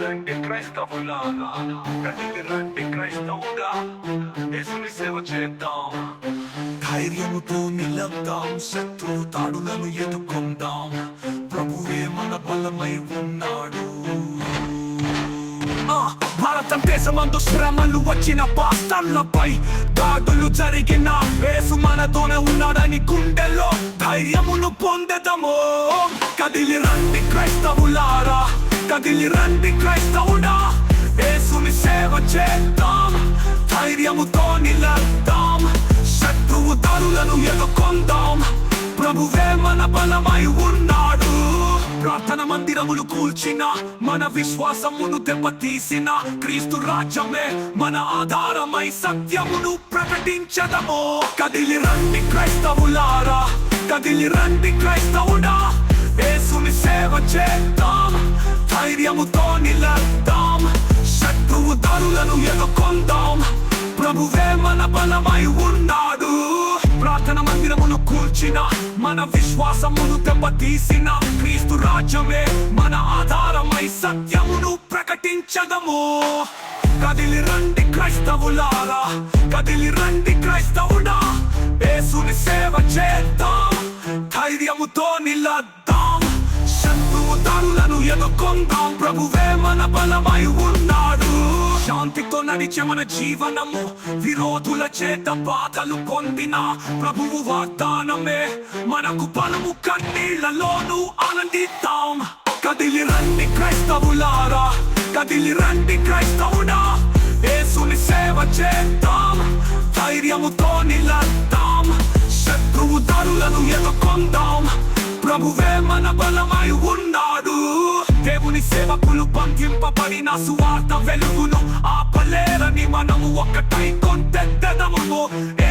రండి క్రైస్తవులారా కదిలి రండి క్రైస్తవుడా యేసుని సేవ చేద్దాం ధైర్యముతో నిలద్దాం శత్రు తాడులను ఎదుర్కొందాం. ప్రభువే మన బలమై దేశమందు శ్రమలు వచ్చిన పాస్టర్లపై దాడులు జరిగిన వేసు మనతోనే ఉన్నాడని గుండెలో ధైర్యమును పొందెదము. కదిలి రండి క్రైస్తవులారా కదిలి రండి క్రైస్తవుడా. వేసుని సేవ చేద్దాం ధైర్యముతో నిలద్దాం శత్రువు దారులను ఎదుర్కొందాం. ప్రభువే మన బలమై ఉన్నాడు. ప్రార్థన మందిరములు కూల్చిన మన విశ్వాసమును దెబ్బతీసిన క్రీస్తు రాజ్యమే మన ఆధారమై సత్యమును ప్రకటించదము. కదిలి రండి క్రైస్తవులారా కదిలి రండి క్రైస్తవుడా. యేసుని సేవ చేద్దాం ధైర్యముతో నిలద్దాం శత్రువు దారులను ఎదుర్కొందాం. ప్రభువే మన బలమై ఉన్నా ప్రార్థన మందిరమును కూల్చిన మన విశ్వాసమును దెబ్బతీసిన క్రీస్తు రాజ్యమే మన ఆధారమై సత్యమును ప్రకటించదము. కదిలి రండి క్రైస్తవులారా కదిలి రండి క్రైస్తవుడా. యేసుని సేవ చేద్దాం ధైర్యముతో నిలద్దాం. శత్రువు దారులను ఎదుర్కొందాం ప్రభువే మన బలమై ఉన్నాడు. శాంతితో నడిచే మన జీవనము విరోధుల చేత బాధలు పొందిన ప్రభువు వాగ్దానమే. మనకు బలము కన్నీళ్ళలోనూ ఆనందిద్దాం. కదిలి రండి క్రైస్తవులారా కదిలి రండి క్రైస్తవుడా. ఏసుని సేవ చేద్దాం ధైర్యముతో నిలద్దాం. శత్రువు దారులను ఎదుర్కొందాం. ప్రభువే మన బలమై ఉన్నాడు. దేవుని సేవకులు బంధింపబడిన సువార్త వెలుగును ఆపలేరని మనము ఒక్కటై కొంతెత్తెదము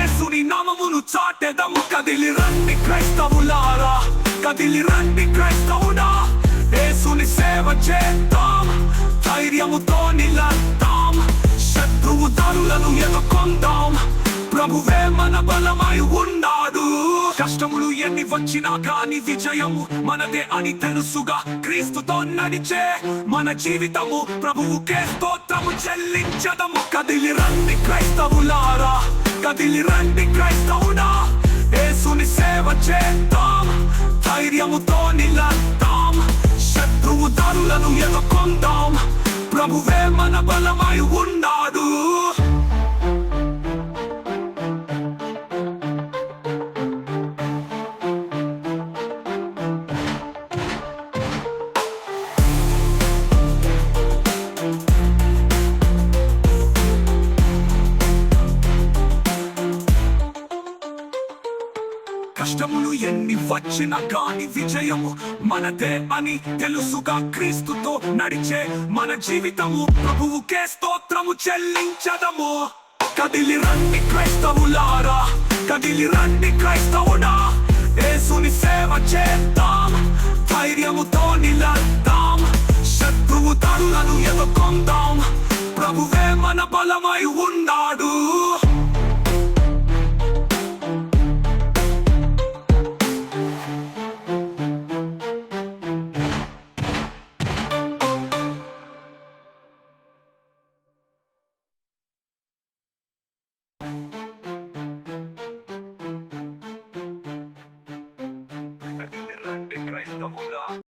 ఏసుని నామమును చాటెదము. కదిలి రండి క్రైస్తవులారా కదిలి రండి క్రైస్తవుడా. ఏసుని సేవ చేద్దాం ధైర్యముతో నిలద్దాం శత్రువు దారులను ఎదుర్కొందాం. ప్రభువే మన బలమై కాదు. కష్టములు ఎన్ని వచ్చినా కాని విజయము మనదే అని తెలుసుగా. క్రీస్తుతో నడిచే మన జీవితము ప్రభువుకే స్తోత్రము చెల్లించదము. కదిలి రండి క్రైస్తవులారా కదిలి రండి క్రైస్తవుడా. ఏసుని సేవ చేద్దాం ధైర్యముతో నిలంతాం శత్రువు దారులను ఎదుర్కొందాం. ప్రభువే మన బలమై ఉన్నాడు. కష్టములు ఎన్ని వచ్చినా కాని విజయము మనదే అని తెలుసుగా క్రీస్తుతో నడిచే మన జీవితము. ప్రభువుకే స్తోత్రము చెల్లించదము. కదిలి రండి క్రైస్తవులారా కదిలి రండి క్రైస్తవుడా. యేసుని సేవ చేద్దాం ధైర్యముతో నిలద్దాం శత్రువు తరులను ఎదుర్కొందాం. ప్రభువే మన బలమై ఉన్న 不知